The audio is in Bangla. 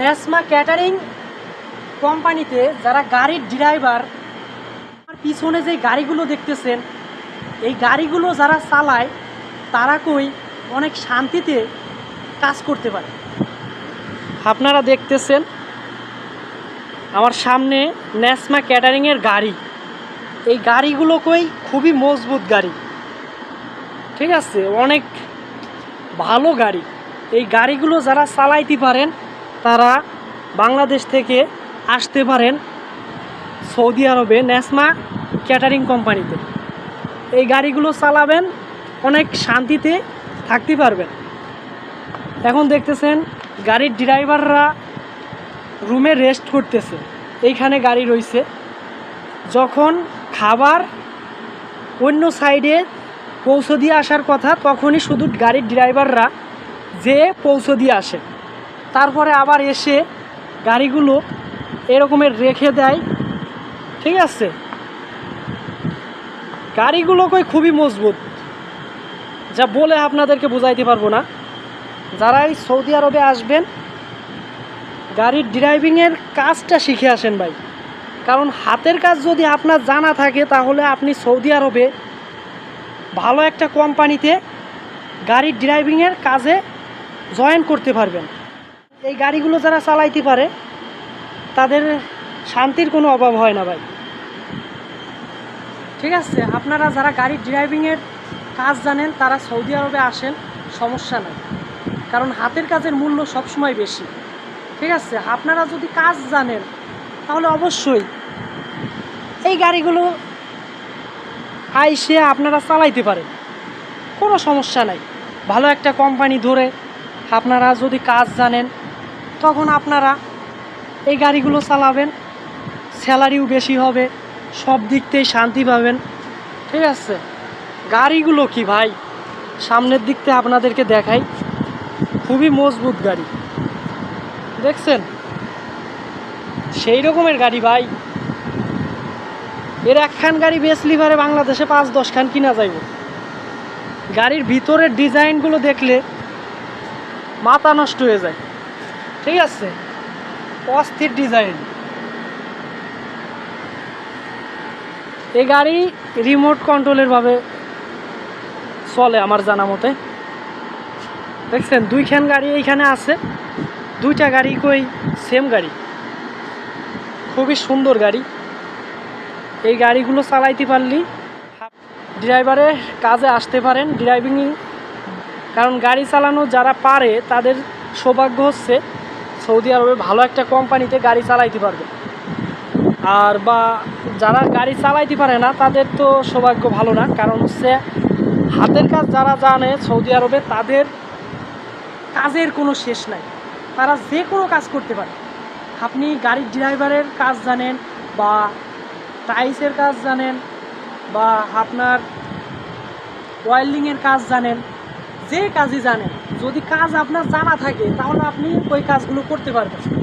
নেসমা ক্যাটারিং কোম্পানিতে যারা গাড়ির ড্রাইভার আর পিছনে যে গাড়িগুলো দেখতেছেন, এই গাড়িগুলো যারা চালায়, তারা কই অনেক শান্তিতে কাজ করতে পারে। আপনারা দেখতেছেন, আমার সামনে ন্যাসমা ক্যাটারিংয়ের গাড়ি। এই গাড়িগুলো কই খুবই মজবুত গাড়ি। ঠিক আছে, অনেক ভালো গাড়ি। এই গাড়িগুলো যারা চালাইতে পারেন তারা বাংলাদেশ থেকে আসতে পারেন সৌদি আরবে ন্যাসমা ক্যাটারিং কোম্পানিতে। এই গাড়িগুলো চালাবেন, অনেক শান্তিতে থাকতে পারবেন। এখন দেখতেছেন গাড়ির ড্রাইভাররা রুমে রেস্ট করতেছে। এইখানে গাড়ি রয়েছে। যখন খাবার অন্য সাইডে পৌঁছে দিয়ে আসার কথা, তখনই শুধু গাড়ির ড্রাইভাররা যে পৌঁছে দিয়ে আসে। তারপরে আবার এসে গাড়িগুলো এরকমের রেখে দেয়। ঠিক আছে? গাড়িগুলো কই খুবই মজবুত। যা বলে আপনাদেরকে বোঝাইতে পারব না। যারাই সৌদি আরবে আসবেন, গাড়ির ড্রাইভিংয়ের কাজটা শিখে আসেন ভাই। কারণ হাতের কাজ যদি আপনার জানা থাকে, তাহলে আপনি সৌদি আরবে ভালো একটা কোম্পানিতে গাড়ির ড্রাইভিংয়ের কাজে জয়েন করতে পারবেন। এই গাড়িগুলো যারা চালাইতে পারে, তাদের শান্তির কোনো অভাব হয় না ভাই। ঠিক আছে? আপনারা যারা গাড়ির ড্রাইভিংয়ের কাজ জানেন, তারা সৌদি আরবে আসেন, সমস্যা নাই। কারণ হাতের কাজের মূল্য সবসময় বেশি। ঠিক আছে? আপনারা যদি কাজ জানেন, তাহলে অবশ্যই এই গাড়িগুলো আইসে আপনারা চালাইতে পারেন। কোনো সমস্যা নাই। ভালো একটা কোম্পানি ধরে আপনারা যদি কাজ জানেন তখন আপনারা এই গাড়িগুলো চালাবেন, স্যালারিও বেশি হবে, সব দিক থেকে শান্তি পাবেন। ঠিক আছে? গাড়িগুলো কি ভাই? সামনের দিক থেকে আপনাদেরকে দেখাই। খুবই মজবুত গাড়ি। দেখছেন? সেই রকমের গাড়ি ভাই। এর একখান গাড়ি বেশ লিভারে বাংলাদেশে পাঁচ দশ খান কিনা যাইব। গাড়ির ভিতরের ডিজাইনগুলো দেখলে মাথা নষ্ট হয়ে যায়। ঠিক আছে? অস্থির ডিজাইন এই গাড়ি রিমোট কন্ট্রোলের ভাবে চলে আমার জানা মতে। দেখছেন, দুইখান গাড়ি এইখানে আছে, দুইটা গাড়ি কই সেম গাড়ি। খুবই সুন্দর গাড়ি। এই গাড়িগুলো চালাইতে পারলি ড্রাইভারে কাজে আসতে পারেন ড্রাইভিং কারণ গাড়ি চালানো যারা পারে, তাদের সৌভাগ্য হচ্ছে সৌদি আরবে ভালো একটা কোম্পানিতে গাড়ি চালাইতে পারবে। আর বা যারা গাড়ি চালাইতে পারে না, তাদের তো সৌভাগ্য ভালো না। কারণ হচ্ছে হাতের কাজ যারা জানে সৌদি আরবে, তাদের কাজের কোনো শেষ নাই। তারা যে কোনো কাজ করতে পারে। আপনি গাড়ির ড্রাইভারের কাজ জানেন বা টাইসের কাজ জানেন বা আপনার ওয়েল্ডিংয়ের কাজ জানেন যে কাজই জানেন যদি কাজ আপনার জানা থাকে তাহলে আপনি ওই কাজগুলো করতে পারবেন।